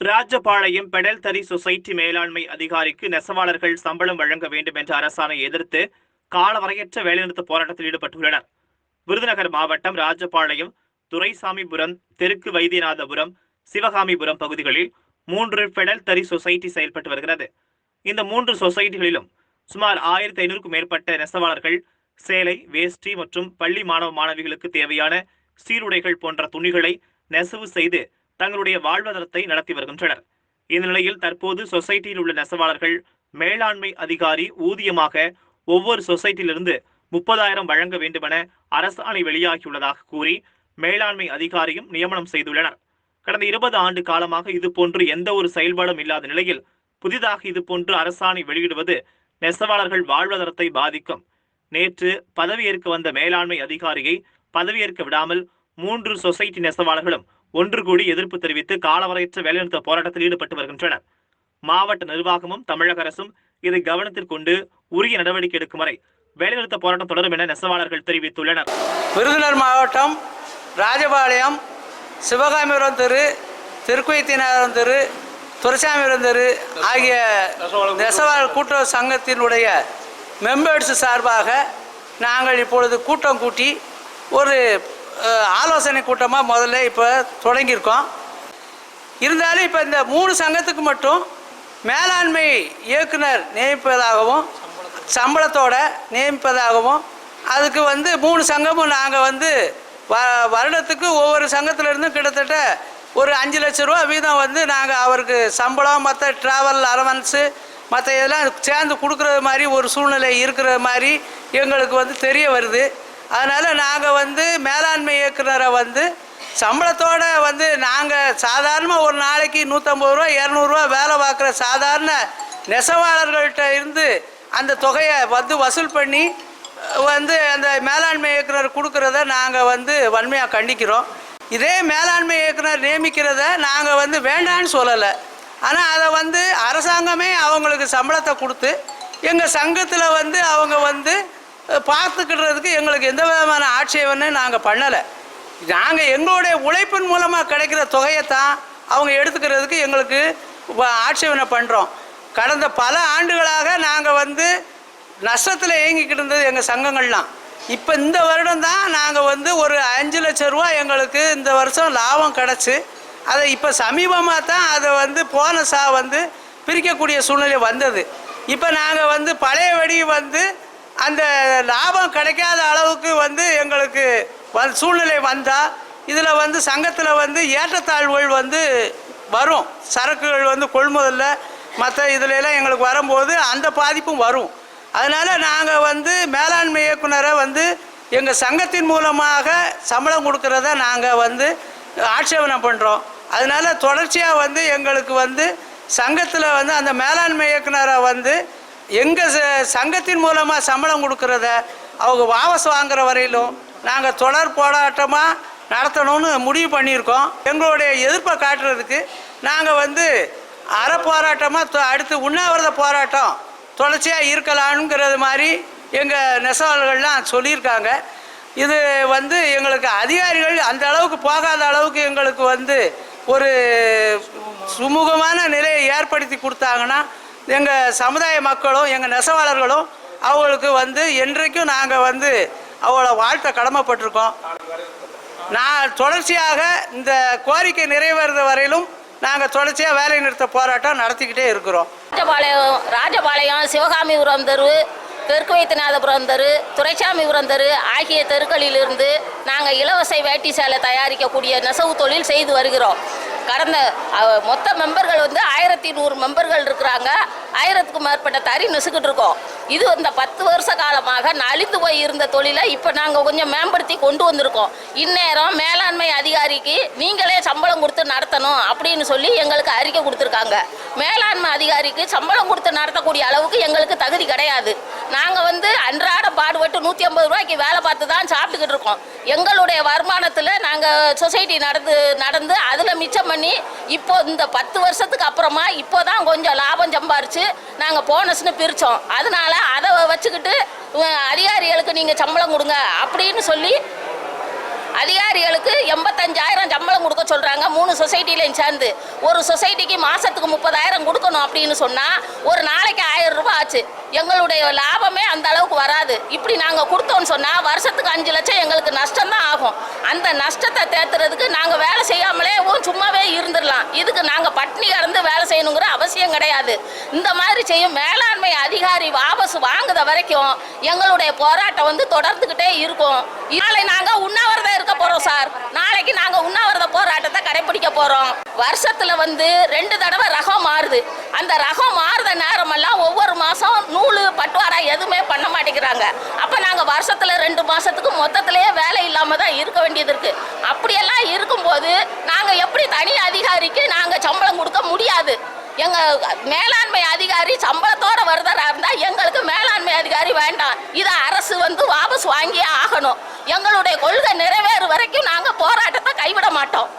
Rajapalayam pedal தறி society மேலாண்மை அதிகாரிக்கு நெசவாளர்கள் சம்பளம் வழங்க வேண்டும் என்ற அரசாணை எதிர்த்து காலவரையற்ற வேலைநிறுத்த போராட்டத்தில் ஈடுபட்டுள்ளனர். விருதுநகர் மாவட்டம் ராஜபாளையம் துரைசாமிபுரம் தெற்கு வைத்தியநாதபுரம் சிவகாமிபுரம் பகுதிகளில் மூன்று பெடல் தறி சொசைட்டி செயல்பட்டு வருகிறது. இந்த மூன்று சொசைட்டிகளிலும் சுமார் ஆயிரத்தி ஐநூறுக்கும் மேற்பட்ட நெசவாளர்கள் சேலை வேஷ்டி மற்றும் பள்ளி மாணவ மாணவிகளுக்கு தேவையான சீருடைகள் போன்ற துணிகளை நெசவு செய்து தங்களுடைய வாழ்வாதாரத்தை நடத்தி வருகின்றனர். இந்நிலையில் தற்போது சொசைட்டியில் உள்ள நெசவாளர்கள் மேலாண்மை அதிகாரி ஊதியமாக ஒவ்வொரு சொசைட்டியிலிருந்து முப்பதாயிரம் வழங்க வேண்டுமென அரசாணை வெளியாகியுள்ளதாக கூறி மேலாண்மை அதிகாரியும் நியமனம் செய்துள்ளனர். கடந்த இருபது ஆண்டு காலமாக இதுபோன்று எந்த ஒரு செயல்பாடும் இல்லாத நிலையில் புதிதாக இதுபோன்று அரசாணை வெளியிடுவது நெசவாளர்கள் வாழ்வாதாரத்தை பாதிக்கும். நேற்று பதவியேற்க வந்த மேலாண்மை அதிகாரியை பதவியேற்க விடாமல் மூன்று சொசைட்டி நெசவாளர்களும் ஒன்று கூடி எதிர்ப்பு தெரிவித்து காலவரையற்ற வேலைநிறுத்த போராட்டத்தில் ஈடுபட்டு வருகின்றனர். மாவட்ட நிர்வாகமும் தமிழக அரசும் இதை கவனத்தில் கொண்டு உரிய நடவடிக்கை எடுக்கும் வரை வேலைநிறுத்த போராட்டம் தொடரும் என நெசவாளர்கள் தெரிவித்துள்ளனர். விருதுநகர் மாவட்டம் ராஜபாளையம் சிவகாமிபுரம் தெரு திருக்குயத்தினாரம் தெரு துரைசாமிபுரம் தெரு ஆகிய நெசவாளர் கூட்டுறவு சங்கத்தினுடைய மெம்பர்ஸ் சார்பாக நாங்கள் இப்பொழுது கூட்டம் கூட்டி ஒரு ஆலோசனை கூட்டமாக முதல்ல இப்போ தொடங்கியிருக்கோம். இருந்தாலும் இப்போ இந்த மூணு சங்கத்துக்கு மட்டும் மேலாண்மை இயக்குனர் நியமிப்பதாகவும் சம்பளத்தோட நியமிப்பதாகவும் அதுக்கு வந்து மூணு சங்கமும் நாங்கள் வந்து வ வருடத்துக்கு ஒவ்வொரு சங்கத்திலேருந்தும் கிட்டத்தட்ட ஒரு அஞ்சு லட்ச ரூபா வீதம் வந்து நாங்கள் அவருக்கு சம்பளம் மற்ற ட்ராவல் அலவன்ஸு மற்ற இதெல்லாம் சேர்ந்து கொடுக்குறது மாதிரி ஒரு சூழ்நிலை இருக்கிற மாதிரி எங்களுக்கு வந்து தெரிய வருது. அதனால் நாங்கள் வந்து மேலாண்மை இயக்குனரை வந்து சம்பளத்தோட வந்து நாங்கள் சாதாரணமாக ஒரு நாளைக்கு நூற்றம்பது ரூபா இரநூறுவா வேலை பார்க்குற சாதாரண நெசவாளர்கள்ட்ட இருந்து அந்த தொகையை வந்து வசூல் பண்ணி வந்து அந்த மேலாண்மை இயக்குனர் கொடுக்குறத நாங்கள் வந்து வன்மையாக கண்டிக்கிறோம். இதே மேலாண்மை இயக்குனர் நியமிக்கிறத நாங்கள் வந்து வேண்டான்னு சொல்லலை. ஆனால் அதை வந்து அரசாங்கமே அவங்களுக்கு சம்பளத்தை கொடுத்து எங்கள் சங்கத்தில் வந்து அவங்க வந்து பார்த்துக்கிடுறதுக்கு எங்களுக்கு எந்த விதமான ஆட்சேபனையும் நாங்கள் பண்ணலை. நாங்கள் எங்களுடைய உழைப்பின் மூலமாக கிடைக்கிற தொகையை தான் அவங்க எடுத்துக்கிறதுக்கு எங்களுக்கு ஆட்சேபனை பண்ணுறோம் கடந்த பல ஆண்டுகளாக நாங்கள் வந்து நஷ்டத்தில் இயங்கிக்கிட்டு இருந்தது எங்கள் சங்கங்கள்லாம். இப்போ இந்த வருடம் தான் நாங்கள் வந்து ஒரு அஞ்சு லட்ச ரூபா எங்களுக்கு இந்த வருஷம் லாபம் கிடச்சி. அதை இப்போ சமீபமாக தான் அதை வந்து போனஸாக வந்து பிரிக்கக்கூடிய சூழ்நிலை வந்தது. இப்போ நாங்கள் வந்து பழையபடி வந்து அந்த லாபம் கிடைக்காத அளவுக்கு வந்து எங்களுக்கு வ- சூழ்நிலை வந்தால் இதில் வந்து சங்கத்தில் வந்து ஏற்றத்தாழ்வுகள் வந்து வரும். சரக்குகள் வந்து கொள்முதலில். மற்ற இதுல எங்களுக்கு வரும்போது அந்த பாதிப்பும் வரும். அதனால் நாங்கள் வந்து மேலாண்மை இயக்குனரை வந்து எங்கள் சங்கத்தின் மூலமாக சம்பளம் கொடுக்கறத நாங்கள் வந்து ஆட்சேபனை பண்ணுறோம் அதனால் தொடர்ச்சியாக வந்து எங்களுக்கு வந்து சங்கத்தில் வந்து அந்த மேலாண்மை இயக்குனரை வந்து எங்கள் சங்கத்தின் மூலமாக சம்பளம் கொடுக்கறத அவங்க வாபஸ் வாங்குற வரையிலும் நாங்கள் தொடர் போராட்டமாக நடத்தணும்னு முடிவு பண்ணியிருக்கோம். எங்களுடைய எதிர்ப்பை காட்டுறதுக்கு நாங்கள் வந்து அற போராட்டமாக அடுத்து உண்ணாவிரத போராட்டம் தொடர்ச்சியாக இருக்கலாம்ங்கிறது மாதிரி எங்கள் நெசவாளர்கள்லாம் சொல்லியிருக்காங்க. இது வந்து எங்களுக்கு அதிகாரிகள் அந்த அளவுக்கு போகாத அளவுக்கு எங்களுக்கு வந்து ஒரு சுமூகமான நிலையை ஏற்படுத்தி கொடுத்தாங்கன்னா எங்கள் சமுதாய மக்களும் எங்கள் நெசவாளர்களும் அவங்களுக்கு வந்து என்றைக்கும் நாங்கள் வந்து அவளை வாழ்த்த கடமைப்பட்டிருக்கோம். நான் தொடர்ச்சியாக இந்த கோரிக்கை நிறைவேறது வரையிலும் நாங்கள் தொடர்ச்சியாக வேலை நிறுத்த போராட்டம் நடத்திக்கிட்டே இருக்கிறோம். ராஜபாளையம் ராஜபாளையம் சிவகாமிபுரம் தெரு தெற்கு வைத்தியநாதபுரம் தெரு துரைசாமிபுரம் தெரு ஆகிய தெருக்களிலிருந்து நாங்கள் இலவச வேட்டி சேலை தயாரிக்கக்கூடிய நெசவு தொழில் செய்து வருகிறோம். கடந்த மொத்த மெம்பர்கள் வந்து ஆயிரத்தி நூறு மெம்பர்கள் இருக்கிறாங்க. ஆயிரத்துக்கும் மேற்பட்ட தறி நெசுக்கிட்டு இருக்கோம். இது இந்த பத்து வருஷ காலமாக நலிந்து போய் இருந்த தொழிலை இப்போ நாங்கள் கொஞ்சம் மேம்படுத்தி கொண்டு வந்திருக்கோம். இந்நேரம் மேலாண்மை அதிகாரிக்கு நீங்களே சம்பளம் கொடுத்து நடத்தணும் அப்படின்னு சொல்லி எங்களுக்கு அறிக்கை கொடுத்துருக்காங்க. மேலாண்மை அதிகாரிக்கு சம்பளம் கொடுத்து நடத்தக்கூடிய அளவுக்கு எங்களுக்கு தகுதி கிடையாது. நாங்கள் வந்து அன்றாட பாடுபட்டு நூற்றி ஐம்பது ரூபாய்க்கு வேலை பார்த்து தான் சாப்பிட்டுக்கிட்டு இருக்கோம். எங்களுடைய வருமானத்தில் நாங்கள் சொசைட்டி நடந்து நடந்து அதில் மிச்சம் பண்ணி இப்போ இந்த பத்து வருஷத்துக்கு அப்புறமா இப்போ தான் கொஞ்சம் லாபம் சம்பாரிச்சு நாங்கள் போனஸ்னு பிரித்தோம் அதனால அதை வச்சுக்கிட்டு அதிகாரிகளுக்கு நீங்கள் சம்பளம் கொடுங்க அப்படின்னு சொல்லி அதிகாரிகளுக்கு எண்பத்தஞ்சாயிரம் சம்பளம் கொடுக்க சொல்கிறாங்க மூணு சொசைட்டிலையும் சேர்ந்து. ஒரு சொசைட்டிக்கு மாதத்துக்கு முப்பதாயிரம் கொடுக்கணும் அப்படின்னு சொன்னால் ஒரு நாளைக்கு ஆயிரம் ரூபாய் ஆச்சு. எங்களுடைய லாபமே அந்த அளவுக்கு வராது. இப்படி நாங்கள் கொடுத்தோம்னு சொன்னால் வருஷத்துக்கு அஞ்சு லட்சம் எங்களுக்கு நஷ்டம் தான் ஆகும். அந்த நஷ்டத்தை தேத்துறதுக்கு நாங்கள் வேலை செய்யாமலே சும்மா கிடையாது. இந்த மாதிரி செய்யும் மேலாண்மை அதிகாரி வாபஸ் வாங்குத வரைக்கும் எங்களுடைய போராட்டம் வந்து தொடர்ந்துகிட்டே இருக்கும். இதனால நாங்க உண்ணாவிரதம் இருக்க போறோம் சார். நாளைக்கு நாங்க உண்ணாவிரத போராட்டத்தை கடைபிடிக்க போறோம். வருஷத்துல வந்து ரெண்டு தடவை ரகம் மாறுது. அந்த ரகம் மாறுத நேரமெல்லாம் ஒவ்வொரு மாசம் நூலு பட்டுவாரா எதுவுமே பண்ண மாட்டேங்கிறாங்க. அப்ப நாங்க வருஷத்துல ரெண்டு மாசத்துக்கு மொத்தத்திலேயே வேலை இல்லாம தான் இருக்க வேண்டியது இருக்கு. அப்படியெல்லாம் இருக்கும்போது நாங்க எப்படி தனி அதிகாரிக்கு நாங்க சம்பளம் கொடுக்க முடியாது? எங்க மேலாண்மை அதிகாரி சம்பளத்தோட வருதரா இருந்தா எங்களுக்கு மேலாண்மை அதிகாரி வேண்டாம். இதை அரசு வந்து வாபஸ் வாங்கியே ஆகணும். எங்களுடைய கொள்கை நிறைவே வரைக்கும் நாங்கள் போராட்டத்தை கைவிட மாட்டோம்.